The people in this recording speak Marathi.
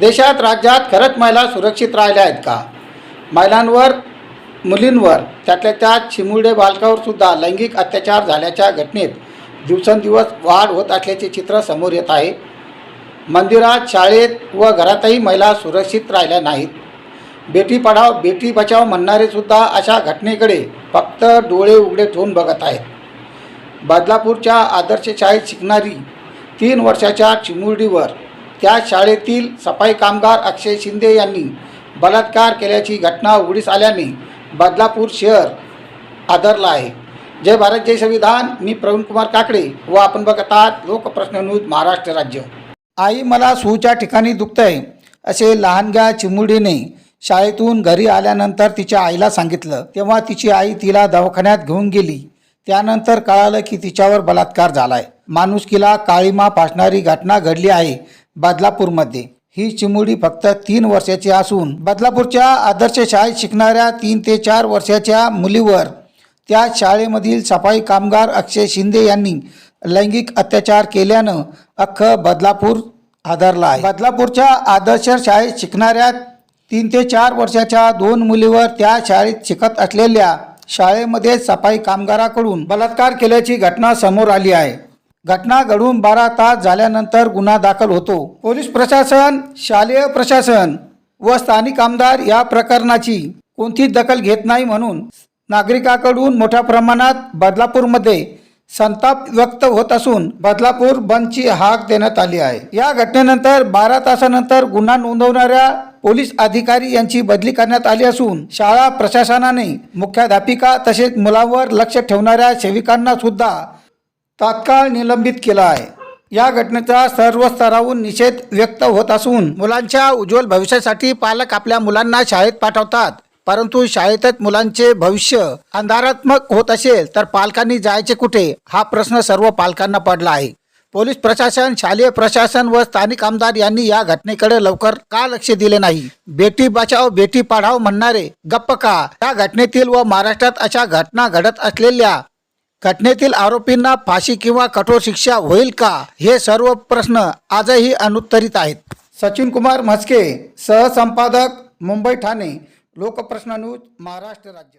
देशात राज्यात खरंच महिला सुरक्षित राहिल्या आहेत का? महिलांवर मुलींवर त्यातल्या त्यात चिमुरडे बालकावर सुद्धा लैंगिक अत्याचार झाल्याच्या घटनेत दिवसेंदिवस वाढ होत असल्याचे चित्र समोर येत आहे. मंदिरात शाळेत व घरातही महिला सुरक्षित राहिल्या नाहीत. बेटी पढाव बेटी बचाव म्हणणारे सुद्धा अशा घटनेकडे फक्त डोळे उघडे ठेवून बघत आहेत. बदलापूरच्या आदर्श शाळेत शिकणारी तीन वर्षाच्या चिमुरडीवर त्या शाळेतील सफाई कामगार अक्षय शिंदे यांनी बलात्कार केल्याची घटना उघडीस आल्याने बदलापूर शहर आदरला आहे. जय भारत जय संविधान. मी प्रवीण कुमार काकडे व आपण बघत आहात लोकप्रश्न न्यूज महाराष्ट्र राज्य. आई मला सूच्या ठिकाणी दुखतंय असे लहानग्या चिमुडीने शाळेतून घरी आल्यानंतर तिच्या आईला सांगितलं. तेव्हा तिची आई तिला दवाखान्यात घेऊन गेली. त्यानंतर कळालं की तिच्यावर बलात्कार झालाय. माणुसकीला काळीमा फासणारी घटना घडली आहे. बदलापूरमध्ये. ही चिमुडी फक्त तीन वर्षाची असून बदलापूरच्या आदर्श शाळेत शिकणाऱ्या तीन ते चार वर्षाच्या मुलीवर त्या शाळेमधील सफाई कामगार अक्षय शिंदे यांनी लैंगिक अत्याचार केल्यानं अख्खं बदलापूर आदरला आहे. बदलापूरच्या आदर्श शाळेत शिकणाऱ्या तीन ते चार वर्षाच्या दोन मुलीवर त्या शाळेत शिकत असलेल्या शाळेमध्ये सफाई कामगाराकडून बलात्कार केल्याची घटना समोर आली आहे. घटना घडून बारा तास झाल्यानंतर गुन्हा दाखल होतो. पोलीस प्रशासन शालेय प्रशासन व स्थानिक आमदार या प्रकरणाची कोणतीच दखल घेत नाही म्हणून नागरिकाकडून मोठ्या प्रमाणात बदलापूरमध्ये संताप व्यक्त होत असून बदलापूर बंदची हाक देण्यात आली आहे. या घटनेनंतर बारा तासानंतर गुन्हा नोंदवणाऱ्या पोलीस अधिकारी यांची बदली करण्यात आली असून शाळा प्रशासनाने मुख्याध्यापिका तसेच मुलांवर लक्ष ठेवणाऱ्या सेविकांना सुद्धा तात्काळ निलंबित केला आहे. या घटनेचा सर्व स्तरावरून निषेध व्यक्त होत असून मुलांच्या उज्ज्वल भविष्यासाठी पालक आपल्या मुलांना शाळेत पाठवतात. परंतु शाळेतच मुलांचे भविष्य अंधारात्मक होत असेल तर पालकांनी जायचे कुठे? हा प्रश्न सर्व पालकांना पडला आहे. पोलीस प्रशासन शालेय प्रशासन व स्थानिक आमदार यांनी या घटनेकडे लवकर का लक्ष दिले नाही? बेटी बचाव बेटी पढाव म्हणणारे गप्प का? या घटनेतील व महाराष्ट्रात अशा घटना घडत असलेल्या घटनेतील आरोपींना फाशी किंवा कठोर शिक्षा होईल का? हे सर्व प्रश्न आजही अनुत्तरित आहेत. सचिन कुमार म्हस्के सहसंपादक मुंबई ठाणे लोकप्रश्न न्यूज महाराष्ट्र राज्य.